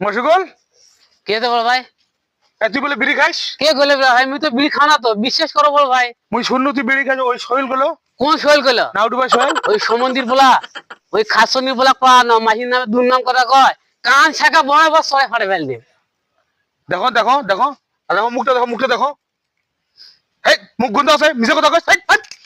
মশগুল? কে তো বল ভাই? তুই বলে বিড়ি খাইস কে গলে ভাই আমি তো বিড়ি খানা তো বিশ্বাস করো বল ভাই। মুই শূন্য তুই বিড়ি খাইস ওই শৈলগুলো কোন সোহেল কইলো? না উঠবা শৈল ওই সমন্দির বলা ওই খাসনির বলা কয়া না মাহির নামে দুর্নাম কথা কয়। কান ছাকা বড় বড় সরে ফাড়ে ফেল দিন দেখো দেখো দেখো। আর মুখটা দেখো মুখটা দেখো। এই মুখ গন্ধ আছে মিছে কথা এই।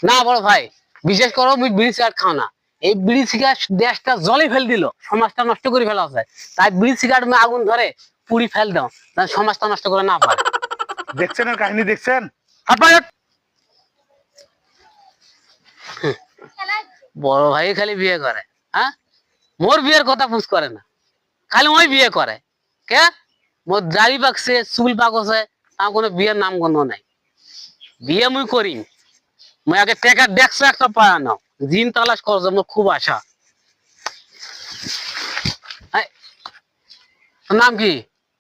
না বড় ভাই বিশেষ করো মুই বিড়ি সিগারেট খাও না। এই বিড়ি সিগারেট দেশটা জলে ফেল দিল সমাজটা নষ্ট করে ফেলা আছে তাই বিড়ি সিগারেট মে আগুন ধরে পুড়ি ফেল দাও তাই সমাজটা নষ্ট করে না পারে দেখছেন কাহিনী দেখছেন? বড় ভাই খালি বিয়ে করে হ্যাঁ? মোর বিয়ের কথা পুষ করে না। খালি ওই বিয়ে করে। কে? মোর দাড়ি পাকছে চুল পাকছে আমার কোনো বিয়ের নাম গন্ধ নাই। বিয়ে মুই করিম। মুই আগে টেকা দেখছ একটা পায় না দিন তালাশ করছে মোর খুব আশা। নাম কি?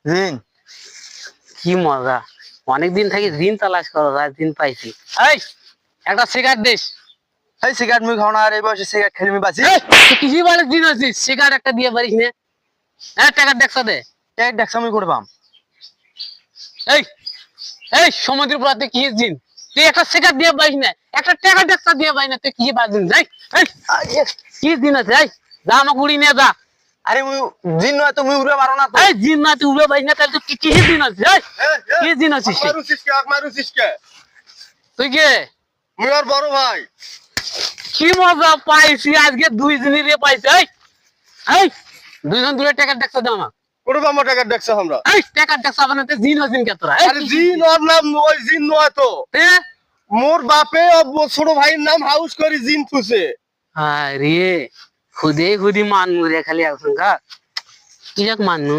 ঋণ। কি মজা। অনেকদিন থেকে দিন তালাশ করো আজ দিন পাইছি। এই একটা সিগারেট দিস। এই সিগারেট মুই খাও আর এই বয়সে সিগারেট খেলে আমি বাঁচি। কিছু বলে দিন আছিস সিগারেট একটা দিয়ে পারিস না। হ্যাঁ টাকা দেখছ দে। এক দেখছ আমি করে পাম এই এই সমুদ্রের পর তুই কি দিন তুই একটা সিগারেট দিয়ে পারিস না একটা টাকা দেখছ দিয়ে পারিস না তুই কি এই এই কি দিন আছে যা আমাকে উড়ি নিয়ে যা। আরে নয় তো মুই উড়ে পারো না তো। এই না তুই উড়ে পারিস না তাহলে তুই কি দিন আছে কি দিন আছিস তুই? কে মুই আর বড় ভাই। কি মজা পাইছি আজকে দুই দিনের রে পাইছি এই দুইজন দূরে টাকা দেখছ দে আমাকে কোন টাকা দেখছ আমরা এই টাকা দেখছ আপনার দিন হচ্ছেন কে তোরা? আরে জিন ওর নাম ওই জিন নয় তো? মোর বাপে ছোট ভাইয়ের নাম হাউস করে জিন থুছে আরে খুদে খুদি মানু রে খালি এখন কা কি যাক মানু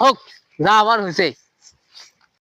হোক যা আবার হয়েছে